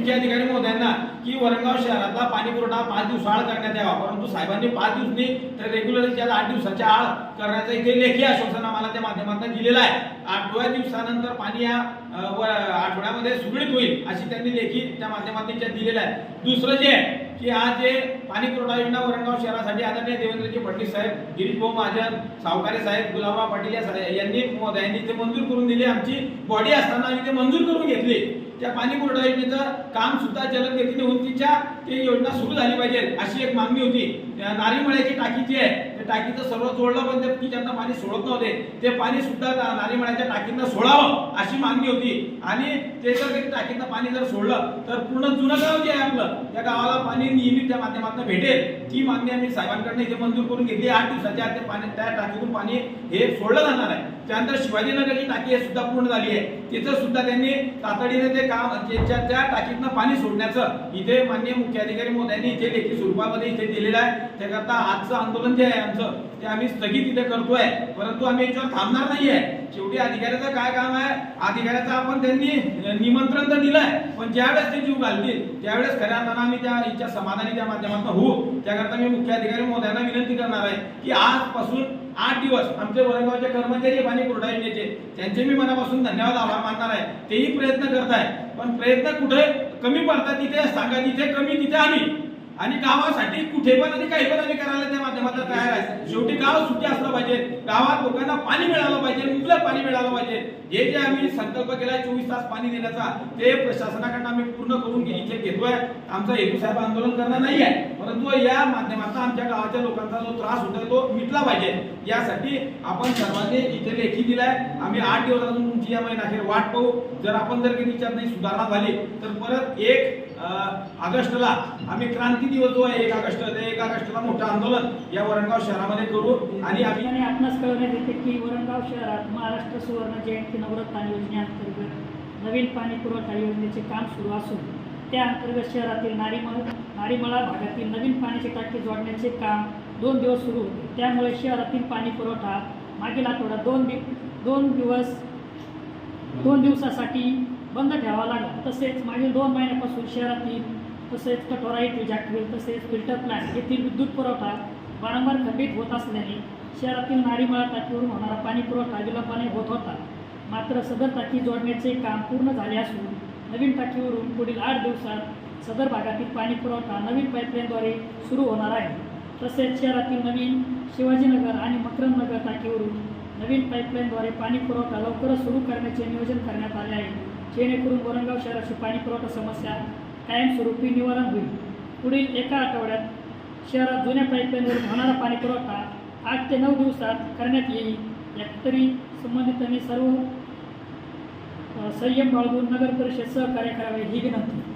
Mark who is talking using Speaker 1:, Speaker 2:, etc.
Speaker 1: मुख्याधिकारी महोदयांना की वरणगाव शहरातला पाणी पुरवठा पाच दिवस आळ करण्यात यावा. परंतु साहेबांनी पाच दिवस नाही तर रेग्युलर त्याला आठ दिवसाच्या आळ करण्याचं इथे लेखी आश्वासन आम्हाला त्या माध्यमातून दिलेलं आहे. आठव्या दिवसानंतर पाणी या व आठवड्यामध्ये सुगळीत होईल अशी त्यांनी लेखी त्या माध्यमातून दिलेलं आहे. दुसरं जे आहे की आज जे पाणी पुरवठा योजना वरणगाव शहरासाठी आदरणीय देवेंद्रजी फडणवीस साहेब गिरीशभाऊ महाजन सावकारे साहेब गुलाबराव पाटील यांनी साहेब यांनी ते मंजूर करून दिली आमची बॉडी असताना आम्ही ते मंजूर करून घेतली. त्या पाणी पुरवठा योजनेचं काम सुद्धा जलद गतीने होऊन तिच्या ते योजना सुरू झाली पाहिजे अशी एक मागणी होती. नारीमळ्याची टाकी जी आहे त्या टाकीचं सर्व जोडलं पण ते त्यांना पाणी सोडत नव्हते ते पाणी सुद्धा नारीमळ्याच्या टाकीतनं सोडावं अशी मागणी होती. आणि ते जर ते टाकीतनं पाणी जर सोडलं तर पूर्ण जुनं गाव जे आहे आपलं त्या गावाला पाणी नियमित त्या माध्यमातून भेटेल. ती मागणी आम्ही साहेबांकडनं इथे मंजूर करून घेतली. आठ दिवसाच्या आत पाणी त्या टाकीतून पाणी हे सोडलं जाणार आहे. त्यानंतर शिवाजीनगरची टाकी हे सुद्धा पूर्ण झाली आहे. तिथं सुद्धा त्यांनी तातडीने ते काम त्याच्या त्या टाकीतनं पाणी सोडण्याचं इथे माननीय मुख्य अधिकारी महोदयांनी इथे लेखी स्वरूपामध्ये इथे दिलेलं आहे. त्याकरता आजचं आंदोलन जे आहे आमचं ते आम्ही स्थगित इथे करतोय. परंतु आम्ही याच्यावर थांबणार नाही आहे शेवटी अधिकाऱ्याचं काय काम आहे? अधिकाऱ्याचं आपण त्यांनी निमंत्रण तर दिलंय पण ज्यावेळेस ते जीव घालतील त्यावेळेस खऱ्या अर्थानं आम्ही त्या इच्छा समाधानी त्या माध्यमातून होऊ. त्याकरता मी मुख्य अधिकारी महोदयांना विनंती करणार आहे की आजपासून आठ दिवस आमचे वरगावचे कर्मचारी आहे पाणी पुरवठा योजनेचे त्यांचे मी मनापासून धन्यवाद आभार मानणार आहे. तेही प्रयत्न करत आहे पण प्रयत्न कुठे कमी पडतात तिथे सांगा तिथे कमी तिथे आम्ही. आणि गावासाठी कुठे पण आणि काही पण आम्ही करायला त्या माध्यमातून तयार आहे. शेवटी गाव सुखी असलं पाहिजे. गावात लोकांना पाणी मिळालं पाहिजे मुबलक पाणी मिळालं पाहिजे. हे जे आम्ही संकल्प केला चोवीस तास पाणी देण्याचा ते प्रशासनाकडनं आम्ही पूर्ण करून इथे घेतोय. आमचा हेतू साहेब आंदोलन करणं नाही आहे. परंतु या माध्यमातून आमच्या गावाच्या लोकांचा जो त्रास होतोय तो मिटला पाहिजे. यासाठी आपण सर्वांनी इथे लेखी दिलाय. आम्ही आठ दिवस अजून तुमची या महिनाखेर वाट पाहू. जर आपण जर काही विचार नाही सुधारणा झाली तर परत एक ऑगस्टला आम्ही क्रांती दिवस जो आहे एक ऑगस्ट ते एक ऑगस्टला मोठं आंदोलन या वरणगाव शहरामध्ये करू आणि आम्ही
Speaker 2: आणि आपणास कळवण्यात येते की वरणगाव शहरात महाराष्ट्र सुवर्ण जयंती नवरत्न योजनेअंतर्गत नवीन पाणी पुरवठा योजनेचे काम सुरू असून त्या अंतर्गत शहरातील नारीमळ नारीमळा भागातील नवीन पाण्याची टाकी जोडण्याचे काम दोन दिवस सुरू होते. त्यामुळे शहरातील पाणी पुरवठा मागील आठवडा दोन दि दोन दिवस दोन दिवसासाठी बंद ठेवावा लागला. तसेच मागील दोन महिन्यापासून शहरातील तसेच कटोरा येथील जॅकवेल तसेच फिल्टर प्लांट येथील विद्युत पुरवठा वारंवार खंडित होत असल्याने शहरातील नारीमळा टाकीवरून होणारा पाणी पुरवठा विलंबाने होत होता. मात्र सदर टाकी जोडण्याचे काम पूर्ण झाले असून नवीन टाकीवरून पुढील आठ दिवसात सदर भागातील पाणी पुरवठा नवीन पाईपलाईनद्वारे सुरू होणार आहे. तसेच शहरातील नवीन शिवाजीनगर आणि मकरंदनगर टाकीवरून नवीन पाईपलाईनद्वारे पाणी पुरवठा लवकरच सुरू करण्याचे नियोजन करण्यात आले आहे. जेणेकरून वरणगाव शहराची पाणी पुरवठा समस्या कायमस्वरूपी निवारण होईल. पुढील एका आठवड्यात शहरात जुन्या पाईपलाईनवरून होणारा पाणी पुरवठा आठ ते नऊ दिवसात करण्यात येईल. यातरी संबंधितांनी सर्व संयम बाळगून नगर परिषद सहकार्य करावे ही विनंती.